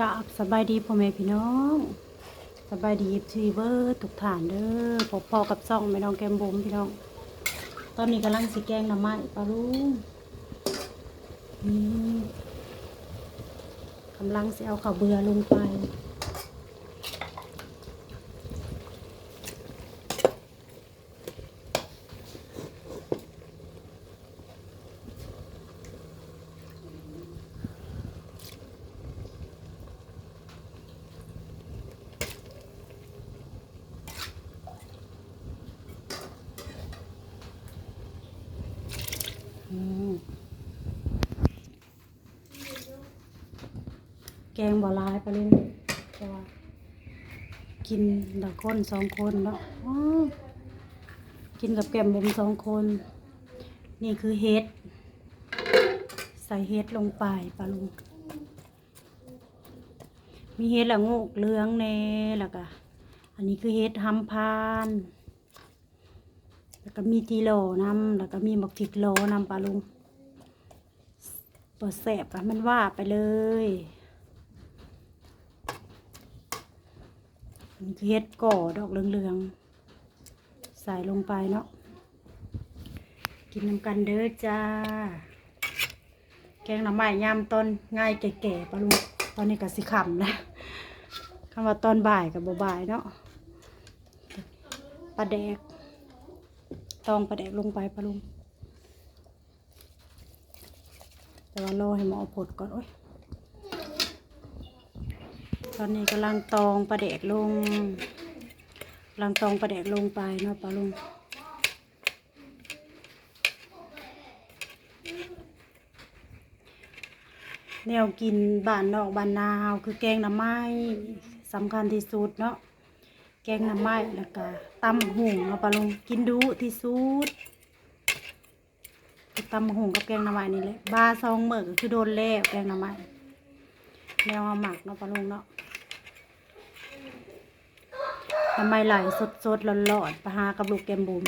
กราบสบายดีพ่อแม่พี่น้องสบายดีทีเวอร์ทุกฐานเด้อพอพอกับซ่องไม่น้องแก้มบุ๋มพี่น้อง ตอนนี้กำลังสีแกงหน้ำไม้ปลาลุงนี่กำลังสิเอาข้าวเบื่อลงไป แกงบ่ลายปลาลุงเพราะว่ากินละคนสองคนเนาะกินกับแกมบุ๋มสองคน นี่คือเฮ็ด ใส่เฮ็ดลงไปปลาลุงมีเฮ็ดละงูกเหลืองแน่แล้วก็อันนี้คือเฮ็ดหำพาน แล้วก็มีทีโลน้ำแล้วก็มีบักทิกโลน้ำปลาลุงปวแสบอะมันว่าไปเลย นี่คือเฮ็ดก่อดอกเหลืองๆ ใส่ลงไปเนาะ กินน้ำกันเด้อจ้า แกงหน่อไม้ยามตอนง่ายแก่ๆปลาลุงตอนนี้ก็สิขำนะคำว่าตอนบ่ายกับบ่ายเนาะปลาแดก ตองปลาแดกลงไปปลาลุงแต่ว่ารอให้หมอผดก่อน โอ้ย ตอนนี้กำลังตองปลาแดกลงกำลังตองปลาแดกลงไปเนาะปลาลุงแนวกินบ้านนอกบ้านนาเฮาคือแกงหน่อไม้สำคัญที่สุดเนาะแกงหน่อไม้แล้วก็ตำหุงเนาะปลาลุงกินดูที่สุดตำหุงกับแกงหน่อไม้นี่แหละบาซองเหมือก็คือโดนแล้วแกงหน่อไม้แนวเอาหมักเนาะปลาลุงเนาะ หน่อไมไหลสดสดๆร้อนๆไปหากับลูกแกมบุ๋ม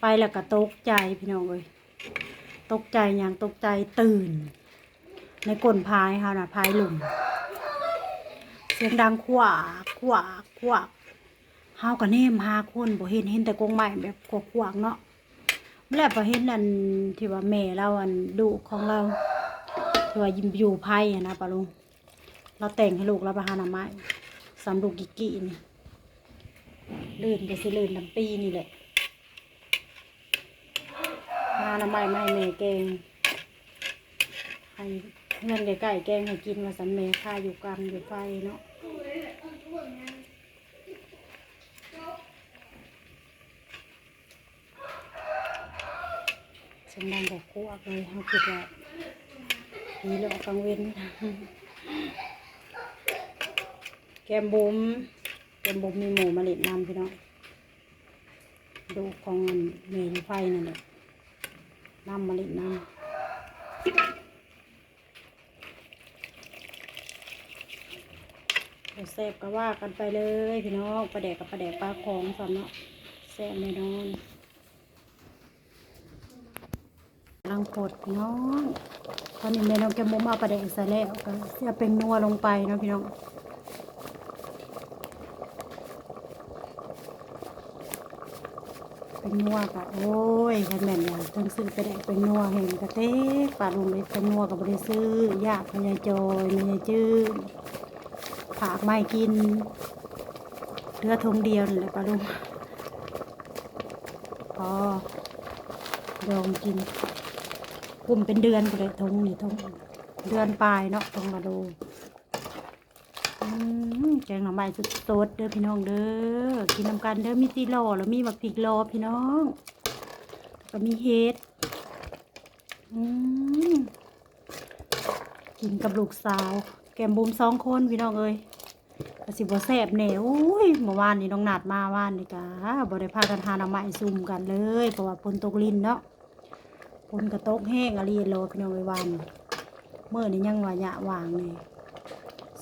ไปแล้วก็ตกใจพี่น้องเอ้ยตกใจอย่างตกใจตื่น ในก้นพายเขานะพายหลุมเสียงดังขวากขวากขวากเฮาก็เนมหาคนบ่เห็นเห็นแต่กรงไม้แบบขวกขวกเนาะแล้วบ่เห็นอันที่ว่าแม่เราอันดุของเราที่ว่ายิมอยู่ไพ่นะปะลุงเราแต่งให้ลูกเราไปหาหน่อไม้ สำลูกกิกกี้นี่เลื่นก็สิเลื่นลำปีนี่แหละหาหน่อไม้มาให้แม่แกงให้เพื่อนใกล้ๆแกงให้กินว่าสันแม่ค่าอยู่กรรมอยู่ไฟเนาะเสียงดังแบบคั่วเลยเขาคิดว่าผีหลอกกังเว้น แกมบุมแกมบุมมีหมูมาเล็ดน้ำพี่น้องดูของเมนไฟนั่นแหละน้ำมาเล็ดน้ำแซ่บก็ว่ากันไปเลยพี่น้องปลาแดกกับปลาแดกปลาของสำเนาะแซ่บแน่นอนลังปดพี่น้องตอนนี้แม่น้องแกมบุมเอาปลาแดกใส่แล้วก็เสียเป็นนัวลงไปเนาะพี่น้อง เป็นนัวกะโอ้ยกันแม่นอย่างเพิ่งซื้อไปแดกเป็นนัวเห็นกะเต๊กปลาลุงเลยเป็นนัวกับบริซื้อยากพญายจอยพญายจื้อผากไม่กินเรือทงเดียวนี่แหละปลาลุงพอลองกินกลุ่มเป็นเดือนไปเลยทงนี่ทงเดือนปลายเนาะทงมาดู แกงหน่อไม้สดสดๆเด้อพี่น้องเด้อกินน้ำกันเด้อมีตีโลแล้วมีบักพริกโลพี่น้องก็มีเฮ็ดกินกับลูกสาว แกมบุมสองคนพี่น้องเอ้ยกระสิบแซ่บแหน่อุ้ยเมื่อวานนี้น้องหนาดมาว่านนี่กะบ่ได้พากันทานหน่อไม้ซุ่มกันเลยเพราะว่าฝนตกลินเนาะฝนกระตกแห้งอะไรโลพี่น้องไว้วานเมื่อนี้ยังว่ายะวางเลย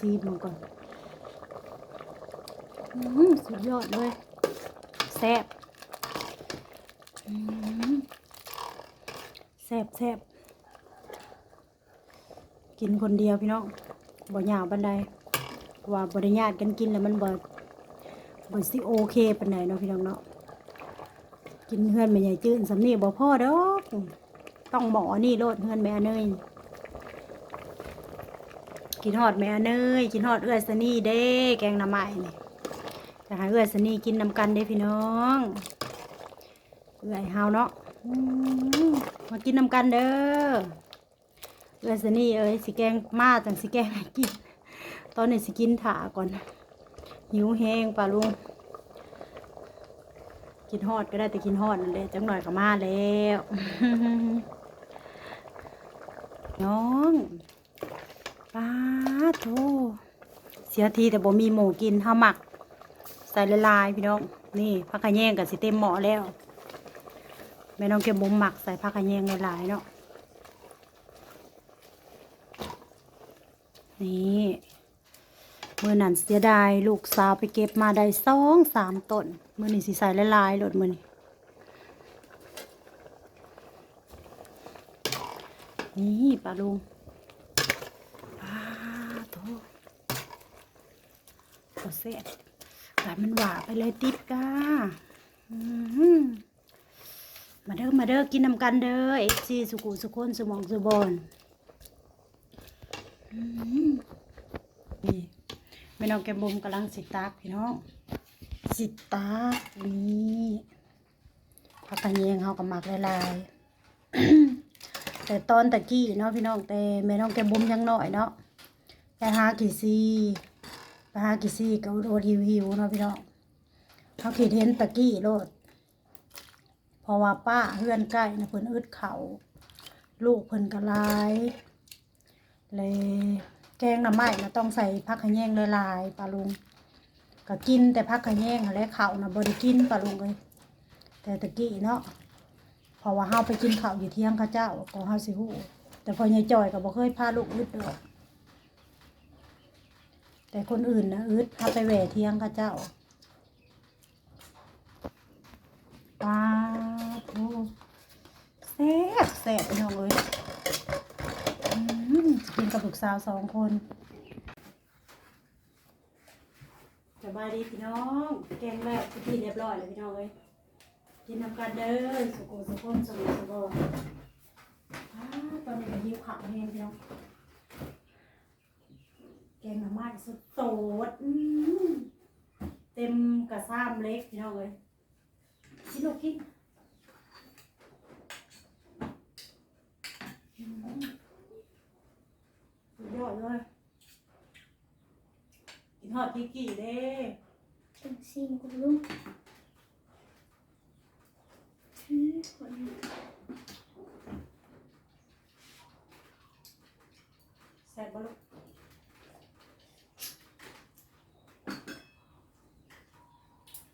ซีบมันก่อนอื้อหือสุดยอดเลยแซ่บอื้อหือแซ่บแซ่บกินคนเดียวพี่น้องบ่ยาวบันไดว่าบ่ได้ญาตกันกินแล้วมันบ่บ่สิโอเคปานใดเนาะพี่น้องเนาะกินเฮือนแม่ใหญ่จื้นสำนี่บ่พ่อดอกต้องหมอนี่โลดเฮือนแม่เนย กินฮอดแม่เนยกินฮอดเอื้อสนี่เด้ แกงหน่อไม้นี่จะให้เอื้อสนี่กินนำกันเด้พี่น้องเอื้อยเฮาเนาะมากินนำกันเด้อเอื้อสนี่เอ้ยสิแกงมาจังสิแกงให้กิน ตอนนี้สิกินถาก่อนหิวแห้งป่าลุงกินฮอดก็ได้แต่กินฮอดนั่นแหละจังหน่อยก็มาแล้ว น้อง โธเสียทีแต่บ่มีหมูกินเฮาหมัก ใส่ละลายพี่น้อง นี่ผักกะแยงกับสิเต็มหม้อแล้วแม่น้องเก็บบ่มหมักใส่ผักกะแยงหลายๆเนาะนี่เมื่อนั้นเสียดายลูกสาวไปเก็บมาได้สองสามต้นเมื่อนี้สิใส่ละลายๆโลดมื่อนี้นี่ปลาลุงปลาโถ ก็เสียกายมันหวานไปเลยติดกามาเด้อมาเด้อกินนำกันเด้อเอฟซีสุกุสุคนสมองสุบอนนี่แม่น้องแกมบุมกำลังสิตากพี่น้องสิตากนี่ผักกระเยงเขากับหมักลายๆแต่ตอนตะกี้เนาะพี่น้องแต่แม่น้องแกมบุมยังหน้อยเนาะไปหากี่ซี ปหากี่ซี่ก็โดดหิวหิวๆเนาะพี่น้องเขาคิดเห็นตะกี้โลดเพราะว่าป้าเพื่อนใกล้นะเพิ่นอึดเขาลูกเพิ่นกระลายเลยแกงน่อไม้นะต้องใส่ผักขะแยงลายๆปลาลุงก็กินแต่ผักขะแยงและข้านะบ่ได้กินปลาลุงเลยแต่ตะกี้เนาะเพราะว่าเฮาไปกินข้าวอยู่เที่ยงเข้าเจ้าก็เฮาสิฮู้แต่พอยายจอยก็บ่เคยพาลูกอึดดอก แต่คนอื่นนะอึดพาไปแหว่เที่ยงเข้าเจ้าปลาโอ้แซ่บแซ่บเน้องเอ้ยกินกับลูกสาวสองคนสบายดีพี่น้อง แกงแล้วพี่เรียบร้อยเลยพี่น้องเลยกินน้ำกันเด้อสุโขสุขนสมุทรสบอนอ้าตอนนี้ก็หิวข้าวแห้งพี่น้อง แกงหน่อไม้สุดโตดอื้อเต็มกระซ้ำเล็กพี่น้องเลยกินลูกกินอืมสุดยอดเลยกินทอดพริกกี่เด้จังซิงคุณลูกอืมคนแซ่บบ่ลูก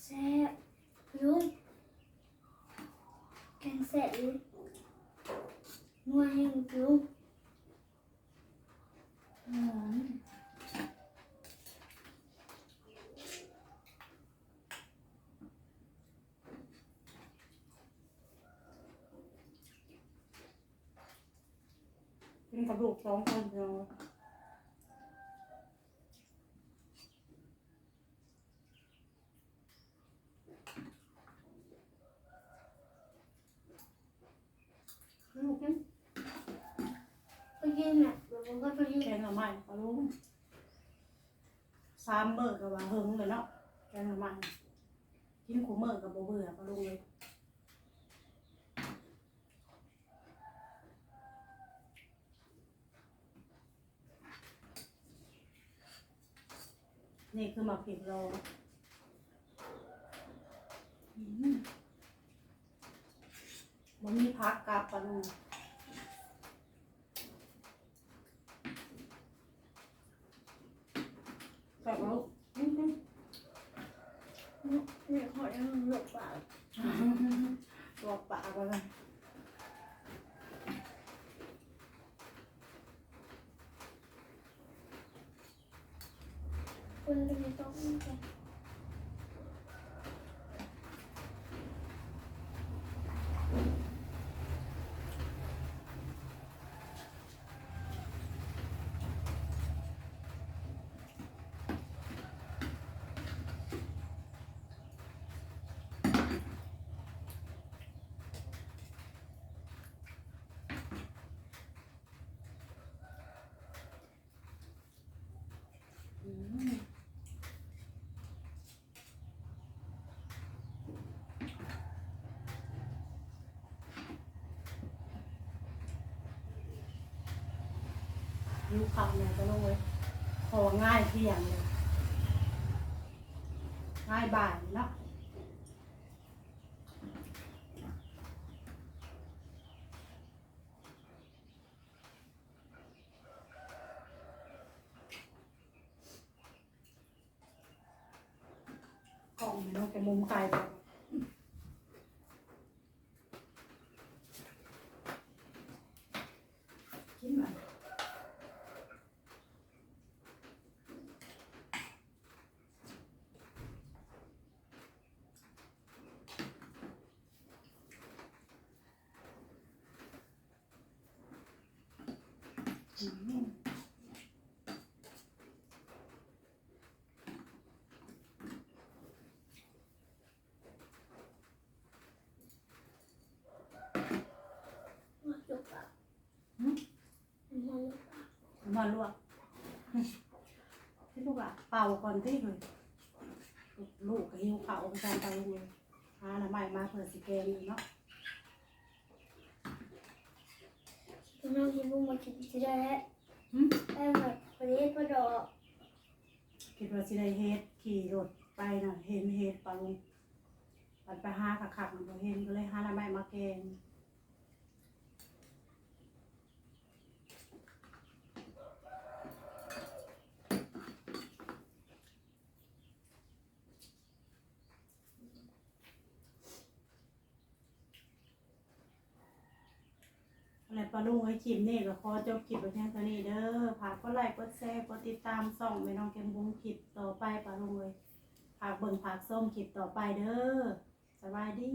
แซ่บลูกแกงแซ่บลูกนัวแห้งลูกอืม กินกับลูกสองคนเนาะลูกกินไปกินอะเดี๋ยวผมก็ไปกินแกงหน่อไม้ปลาลุงสามมื้อก็ว่าเฮิงเลยเนาะแกงหน่อไม้กินขู่มื้อก็บ่เบื่อปลาลุงเลย นี่คือหมักผิดโลอืมมันมีพักกับปลาลูแบบว่าอืมเนี่ยขอยังหลบปากตัวปากไปเลย คนเลูกคำเนี่ยก็ลงเลยพอง่ายเพียงเลยง่ายบ่ายเนาะกล่องเนี่ยเนาะแต่มุมไกลไปกินมัน อื มาจุกอะอืมมาจุกอะมาลวกให้ลูกอะเป่าก่อนที่เลยลูกก็หิวข้าวไปจานไปเลยหาหน้าใหม่มาเผื่อสิแกงอยู่เนาะ พี่ น้องที่ลุงมากินจะได้แล้วแม่แบบพอดีพอดอกคิดว่าสิได้เฮ็ดขี่รถไปน่ะเห็นเฮ็ดปลาลุงปันไปหาขักๆมันบ่เห็นก็เลยหาละไม่มาแกง อะไรปลาลุงไอ้จิมนี่ก็ขอจบคลิปไปเพียงเท่านี้เด้อฝากกดไลค์กดแชร์กดติดตามส่องไม่น้องเกมบุ้งคลิปต่อไปปลาลุงเลยฝากเบิ่งฝากส้มคลิปต่อไปเด้อสบายดี